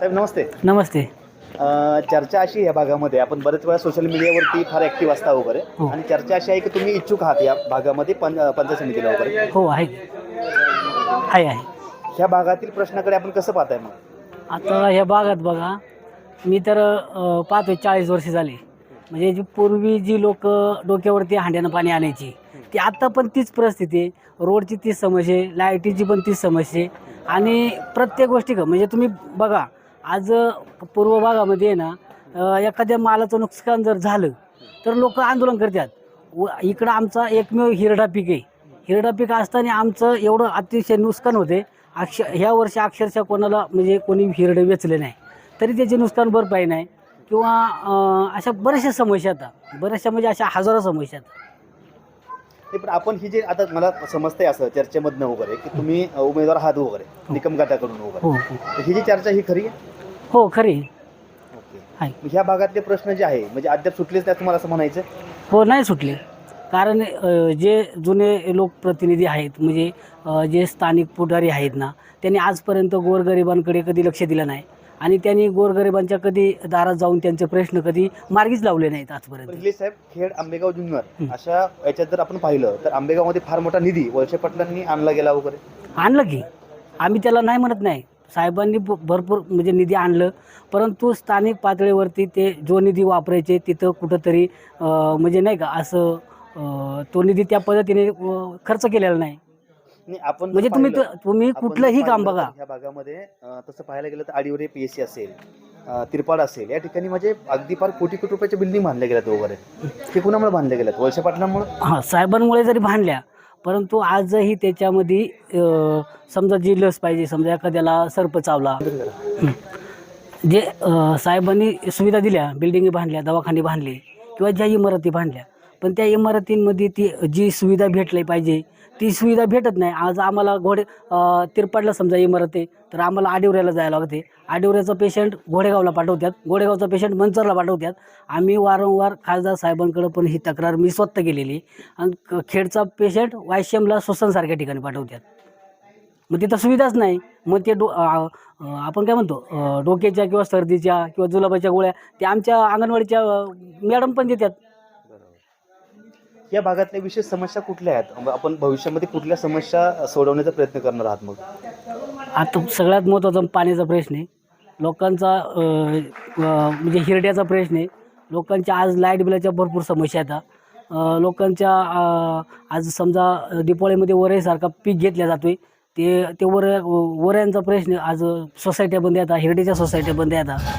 साहेब नमस्ते. नमस्ते. अ, चर्चा अशी आहे या भागामध्ये. आपण बरेच वेळा सोशल मीडियावरती फार ॲक्टिव्ह असता वगैरे. हो. आणि चर्चा अशी आहे की तुम्ही इच्छुक आहात या भागामध्ये पं पंचायत समितीला वगैरे. हो आहे आहे आहे. ह्या भागातील प्रश्नाकडे आपण कसं पाहताय मग? आता ह्या भागात बघा मी तर अ, पाहतोय चाळीस वर्ष झाली. म्हणजे जी पूर्वी जी लोक डोक्यावरती हांड्यानं पाणी आणायची ती आत्ता पण तीच परिस्थिती आहे. रोडची तीच समस्या आहे लाईटीची पण तीच समस्या आहे. आणि प्रत्येक गोष्टी का म्हणजे तुम्ही बघा आज पूर्व भागामध्ये ना एखाद्या मालाचं नुकसान जर झालं तर लोक आंदोलन करतात. व इकडं आमचा एकमेव हिरडा पीक आहे. हिरडा पीक असताना आमचं एवढं अतिशय नुकसान होते. अक्ष ह्या वर्षी अक्षरशः कोणाला म्हणजे कोणी हिरडं वेचले नाही. तरी त्याचे नुकसान भरपाई नाही. किंवा अशा बऱ्याचशा समस्या आता. बऱ्याचशा म्हणजे अशा हजारो समस्या आहेत ते पण आपण ही जे आता मला समजतंय असं चर्चेमधनं वगैरे की तुम्ही उमेदवार आहात वगैरे निकम गटाकडून वगैरे हो हो. ही जी चर्चा ही खरी आहे? हो खरी. आहे ह्या. भागातले प्रश्न जे आहे म्हणजे अद्याप सुटलेच नाही तुम्हाला असं म्हणायचं? हो नाही सुटले. कारण अ, जे जुने लोकप्रतिनिधी आहेत म्हणजे अ, जे स्थानिक पुढारी आहेत ना त्यांनी आजपर्यंत गोरगरिबांकडे कधी लक्ष दिलं नाही. आणि त्यांनी गोरगरिबांच्या कधी दारात जाऊन त्यांचे प्रश्न कधी मार्गीच लावले नाहीत आजपर्यंत. साहेब खेड आंबेगाव जुन्नर हं. अशा याच्यात जर आपण पाहिलं तर आंबेगावमध्ये फार मोठा निधी वळसे पाटलांनी आणला गेला वगैरे. आणलं की. आम्ही त्याला नाही म्हणत नाही. साहेबांनी भरपूर म्हणजे निधी आणलं. परंतु स्थानिक पातळीवरती ते जो निधी वापरायचे तिथं कुठंतरी म्हणजे नाही का असं तो निधी त्या पद्धतीने खर्च केलेला नाही. आपण म्हणजे तुम्ही तुम्ही कुठलंही काम बघा. ह्या भागामध्ये तसं पाहायला गेलं तर आडिवरे पी एस सी असेल तिरपाड असेल या ठिकाणी म्हणजे अगदी फार कोटी कोटी रुपयाच्या बिल्डिंग बांधल्या गेल्यात वगैरे. ते कुणामुळे बांधल्या गेल्यात वळसे पाटलांमुळे? हां साहेबांमुळे जरी बांधल्या परंतु आजही त्याच्यामध्ये समजा जी लस पाहिजे समजा एखाद्याला सर्प चावला. जे साहेबांनी सुविधा दिल्या बिल्डिंगी बांधल्या दवाखाने बांधले किंवा ज्या इमारती बांधल्या पण त्या इमारतींमध्ये ती जी सुविधा भेटली पाहिजे ती सुविधा भेटत नाही. आज आम्हाला घोडे तिरपाडला समजा इमारत आहे तर आम्हाला आडिवऱ्याला जायला लागते. आडिवऱ्याचा पेशंट घोडेगावला पाठवतात. घोडेगावचा पेशंट मंचरला पाठवतात. आम्ही वारंवार खासदार साहेबांकडे पण ही तक्रार मी स्वतः केलेली. आणि क- खेडचा पेशंट वायशेमला श्वसनसारख्या ठिकाणी पाठवतात. मग तिथं सुविधाच नाही. मग ते डो आपण काय म्हणतो डोक्याच्या किंवा सर्दीच्या किंवा जुलाबाच्या गोळ्या त्या आमच्या अंगणवाडीच्या मॅडम पण देतात. या भागातल्या विशेष समस्या कुठल्या आहेत? आपण भविष्यामध्ये कुठल्या समस्या सोडवण्याचा प्रयत्न करणार आहात मग? आता सगळ्यात महत्त्वाचा पाण्याचा प्रश्न आहे. लोकांचा म्हणजे हिरड्याचा प्रश्न आहे. लोकांच्या आज लाइट बिलाच्या भरपूर समस्या आहेत लोकांच्या आज समजा दिपाळीमध्ये वरईसारखा पीक घेतल्या जातो आहे ते ते वर वऱ्यांचा प्रश्न आज सोसायट्या बंद येतात हिरड्याच्या सोसायट्या बंद येतात